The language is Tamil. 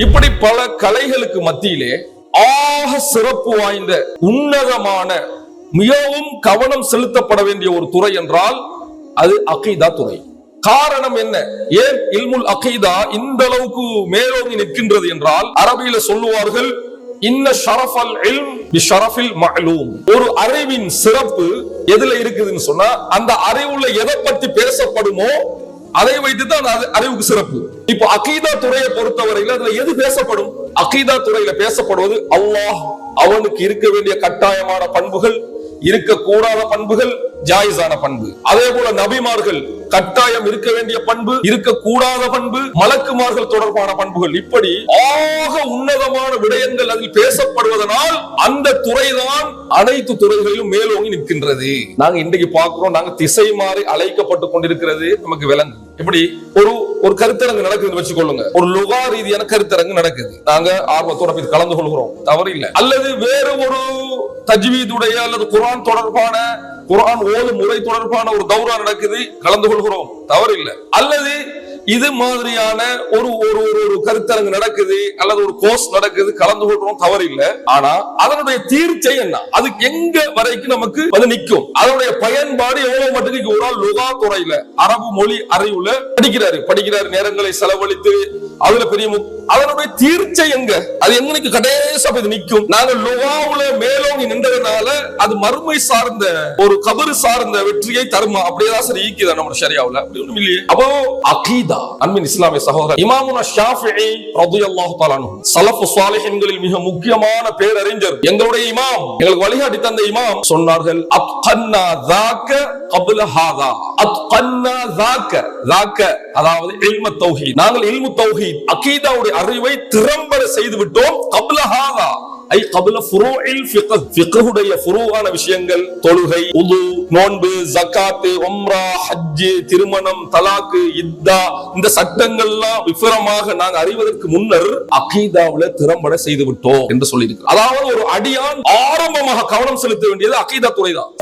இப்படி பல கலைகளுக்கு மத்தியிலே ஆக சிறப்பு வாய்ந்த உன்னதமான மிகவும் கவனம் செலுத்தப்பட வேண்டிய ஒரு துறை என்றால் அது அகைதா துறை. காரணம் என்ன? ஏன் இல்முல் அகைதா இந்த அளவுக்கு மேலோங்கி நிற்கின்றது என்றால் அரபியில சொல்லுவார்கள் இன்ன ஷரஃபல் இல்ம் ஷரஃபில் மஅலூம் ஒரு அறிவின் சிறப்பு எதுல இருக்குதுன்னு சொன்னா அந்த அறிவுல எதை பத்தி பேசப்படுமோ அதை வைத்து தான் அது அறிவுக்கு சிறப்பு. இப்போ அகீதா துறையை பொறுத்தவரையில அதுல எது பேசப்படும்? அகீதா துறையில பேசப்படுவது அல்லாஹ் அவனுக்கு இருக்க வேண்டிய கட்டாயமான பண்புகள் இருக்கக்கூடாத பண்புகள் ஜாயிஸான பண்பு. அதே போல நபிமார்கள் கட்டாயம் இருக்க வேண்டிய பண்பு இருக்கக்கூடாத பண்பு மலக்குமார்கள் தொடர்பான பண்புகள். இப்படி ஆக உன்னதமான விடயங்கள் அதில் பேசப்படுவதனால் அந்த துறைதான் அனைத்து துறைகளிலும் மேலோங்கி நிற்கின்றது. நாங்க இன்றைக்கு பார்க்கிறோம் நாங்க திசை மாறி அழைக்கப்பட்டு கொண்டிருக்கிறது நமக்கு விலங்கு இப்படி ஒரு ஒரு கருத்தரங்கு நடக்குதுன்னு வச்சுக்கொள்ளுங்க. ஒரு லுகா ரீதியான கருத்தரங்கு நடக்குது. நாங்க ஆர்வத்தோட போய் கலந்து கொள்கிறோம். தவறு இல்லை அல்லது வேறு ஒரு தஜ்வீதுடைய அல்லது குரான் தொடர்பான குரான் ஓது முறை தொடர்பான ஒரு தௌரா நடக்குது கலந்து கொள்கிறோம். தவறு இல்லை அல்லது இது மாதிரியான ஒரு ஒரு ஒரு ஒரு கருத்தரங்கு நடக்குது அல்லது ஒரு கோர்ஸ் நடக்குது கலந்து கொள்றோம் தவறு இல்ல ஆனா அதனுடைய தீர்ச்சை என்ன? அது எங்க வரைக்கும் நமக்கு வந்து நிக்கும் அதனுடைய பயன்பாடு எவ்வளவு மட்டுக்கு ஒரு ஆள் லுகா துறையில அரபு மொழி அறிவுல படிக்கிறாரு. படிக்கிறாரு நேரங்களை செலவழித்து அதுல பெரிய அதனுடைய தீர்ச்சை எங்க? அது எங்களுக்கு கடைசி இது நிக்கும் நாங்க லுகாவுல மேலோங்கி நின்றதுனால அது மறுமை சார்ந்த ஒரு கபரு சார்ந்த வெற்றியை தருமா? அப்படியே சரி ஈக்கிதா நம்ம சரியாவில் அப்படி இல்லையே. அப்போ அகீதா அன்பின் இஸ்லாமிய சகோதரர் இமாமுன ஷாஃபி ரது தாலானு சலஃபு சாலிஹன்களில் மிக முக்கியமான பேரறிஞர் எங்களுடைய இமாம் எங்களுக்கு வழிகாட்டி தந்த இமாம் சொன்னார்கள் அப்கன்னா தாக்க கபுல ஹாதா. அப்கன்னா தாக்க தாக்க அதாவது இல்ம தௌஹீத். நாங்கள் இல்மு தௌஹீத் அகீதாவுடைய அறிவை திறம்பட செய்து விட்டோம் கபுல ஹாதா. ஐ கபுல ஃபுரூஇல் ஃபிக்ஹ் ஃபிக்ஹுடைய குருவான விஷயங்கள் தொழுகை உது நோன்பு ஜகாத்து ஒம்ரா ஹஜ் திருமணம் தலாக்கு இத்தா இந்த சட்டங்கள்லாம் விபரமாக நாங்க அறிவதற்கு முன்னர் அகீதாவில திறம்பட செய்து விட்டோம் என்று சொல்லியிருக்கிறோம் அதாவது ஒரு அடியான் ஆரம்பமாக கவனம் செலுத்த வேண்டியது அகீதா துறைதான்